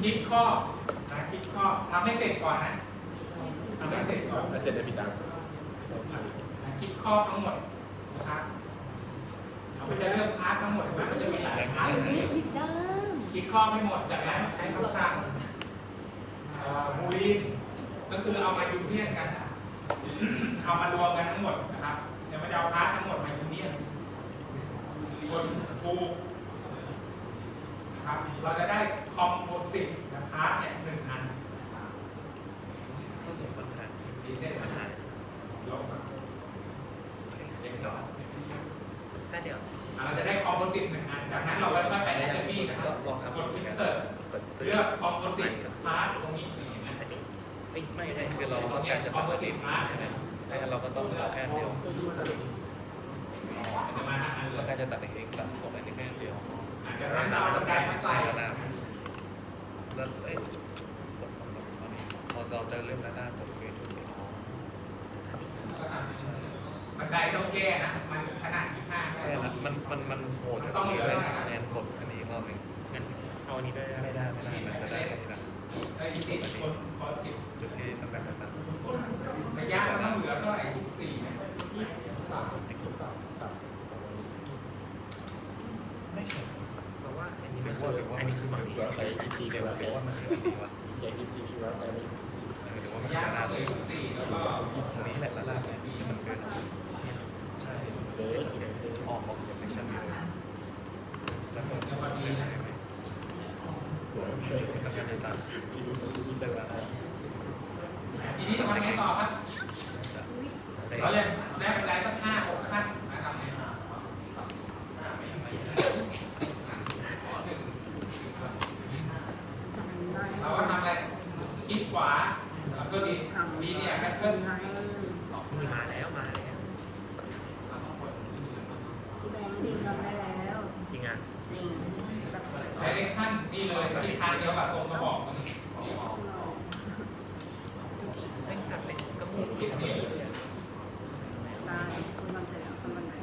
คลิปข้อบนะคลิปข้อบทำให้เสร็จก่อนนะทำให้เสร็จก่อนแล้วเสร็จจะปิดตามนะคลิปครอบทั้งหมดนะครับเราก็จะเลือกพาร์ททั้งหมดนะมันจะมีหลายพาร์ทผิดด้านคลิปครอบให้หมดจากนั้นใช้คำสั่งบูลินก็คือเอามายูเนียนกัน เอามารวมกันทั้งหมดนะครับ เดี๋ยวมันจะเอาพาร์ททั้งหมดมายูเนียนบนทูนะครับ เราจะได้คอมโพสิตนะ พาร์ทเนี่ยหนึ่งอันข้อสอบปัญหาดีเซนปัญหาลบมาเล็กน้อยถ้าเดี๋ยวเราจะได้คอมโพสิตหนึ่งอัน จากนั้นเราก็ค่อยใส่ในเซฟี่นะครับลองทำกดอินเสิร์ตเลือกคอมโพสิตพาร์ทตรงนี้ไม่ไม่ใช่คือเราต้องการจะคอตัมดโพสิลิตพาร์ทใช่ไหมถ้างั้นเราก็ต้องเอาแค่เดียวต้องการจะตัดในเองตัดส่งไปในแค่อันเดียว อาจจะนั้นเราต้องการมาใส่ ใช้ระนาบแล้วเอ้ยกดกดกดอันนี้พอเราจะเริ่มระนาบกดเฟซทุกติด ก็ทำ ใช่ บันไดต้องแก้นะ มันขนาด25ได้แค่นั้นมันมันมันโผล่จากตรงนี้เลยแทนกดอันนี้อีกรอบหนึ่งงั้นเอาอันนี้ด้วยไม่ได้ไม่ได้มันจะได้แค่นี้นะได้ติดคนขอติดจุดที่ต้องการจะตัดระยะมันต้องเหลือเท่าไหร่24นะติ๊กถูกไม่เห็นเพราะว่าอันนี้หรืมันอคืว่าอหรือว่าอันมันนี้คืคืออมัฝั่นงหนี้รือว่าหรือว่ามันคือ ชั่นเลยแล้วก็เดี๋ยวพอดีนะบวกจุดที่ต้องการจะตัดเลิกระนทีนี้ทำไงต่อครับได้เราเลยได้บันไดก็ห้าหกขั้นนะทำไงเราก็ทำอะไรคลิกขวาแล้วก็ดีดีเนี่ยแพทเทิร์น มือมาแล้วมาแล้ว แบงค์ดีทำได้แล้ว จริงอะ นี่แบบ ดิเรกชันนี่เลยทิศทางเดียวกับทรงกระบอกตรงนี้แม่งตัดเป็นกระมุกทิศนี้ได้คุณทำเสร็จแล้วคุณวันไหน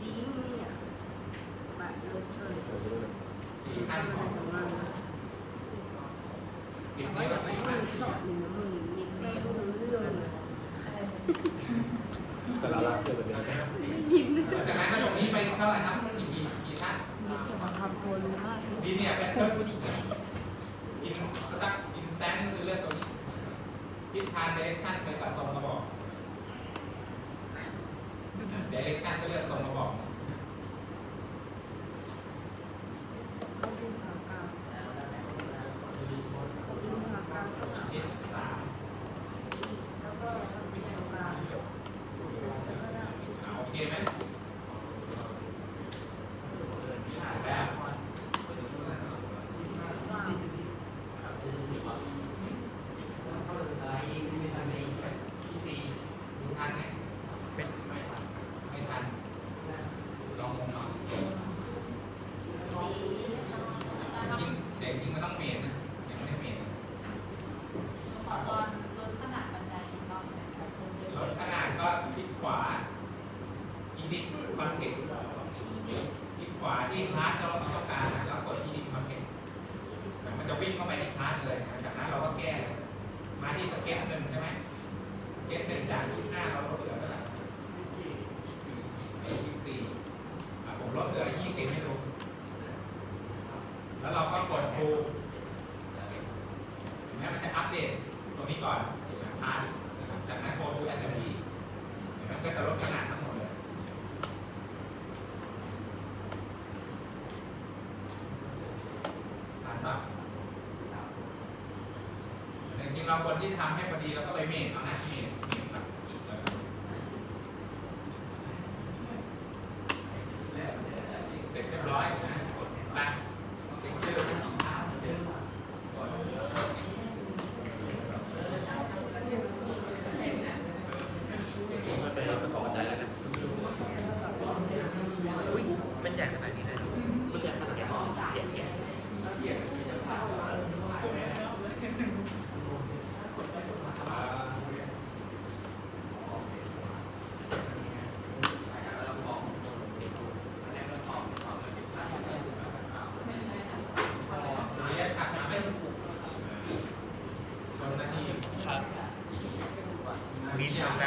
จริงเนี่ยแบบรถชนสวยไปด้วยสี่ขั้นทำขอะองไรของมันทิศไม่นี้ได้กับสี่ไม่ขั้นได้สอนหนึ่งมึงนี่ไม่รู้เรื่องเลยแต่ละร้านเกิดแบบนี้จากนั้นก็ตรงนี้ไปเท่าไหร่ครับกี่กี่กี่ มีเกี่ยวกับความโกรู้มากดีเนี่ยเทิร์นอินสตั๊กอินสแตนก็คือเลือกตัวนี้ทิศทางดิเรคชันไปกับทรงกระบอกดิเรกชันก็เลือกทรงกระบอก ต้องดูขากลางดูขากลาง ทิศสาม แล้วก็ดูขากลางแล้วก็ได้ อ่าโอเคไหมแล้ว ว่าง ดูทันไหม เป็น ไม่ทัน ลองงงเอาจริงแต่จริงมันต้องเมนนะยังไม่ได้เมน ขอตอนลดขนาดบันไดอีกรอบหนึ่ง ลดขนาดก็คลิกขวา edit content คลิกขวาที่พาร์ทที่เราต้องการนะแล้วกด edit content มัน จะวิ่งเข้าไปในพาร์ทเลยจากนั้นเราก็แก้มาที่สเก็ตหนึ่งใช่ไหมสเก็ตหนึ่งจากที่หน้าเราลดเหลือเท่าไหร่ยี่สี่ผมลดเหลือยี่สิบให้ดูแล้วเราก็กดดูเห็นไหมมันจะอัปเดตตรงนี้ก่อนพาร์ทนะครับจากนั้นโคดูแอสเซมบลีมันก็จะลดขนาดทั้งหมดเลยผ่านปะแต่จริงๆ เราคนที่ทำให้พอดีเราก็ไปเมนเอานะเมนเมนแบบอีกแล้วกันเสร็จเรียบร้อยนะกดบัตรเช็คชื่อมันเป็นเราจะต่อใจแล้วนะอุ้ยมันใหญ่ขนาดนี้เลย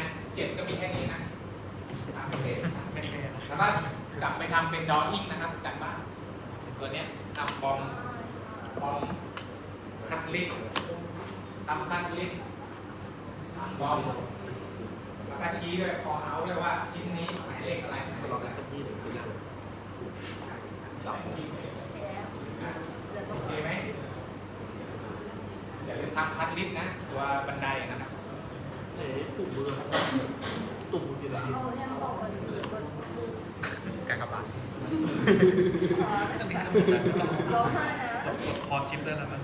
เคไปงานเจ็ดก็มีแค่นี้นะตามเพจไม่แค่นแล้วก็กลับไปทำเป็นดออิ่งนะครับจัดบ้านตัวเนี้ยทำบอมบอมคัดลิสต์ทำคัดลิสต์บอมแล้วก็ชี้ด้วยคอเอาด้วยว่าชิ้นนี้หมายเลขอะไรลองกันสักที่หนึ่งสิครับจับที่ไหนเดี๋ยวต้โอเคไหมอย่าลืมทำคัดลิสต์นะ ตัวบันไดนะครับเอ๊ะ ตุ่มมือตุ่มมือกี่นาทีเอาเนี่ยบอกว่ากบาทอันนี้คือหมดแล้วใช่ไหมร้องไห้นะกดกดพอคลิปได้แล้วมั้ย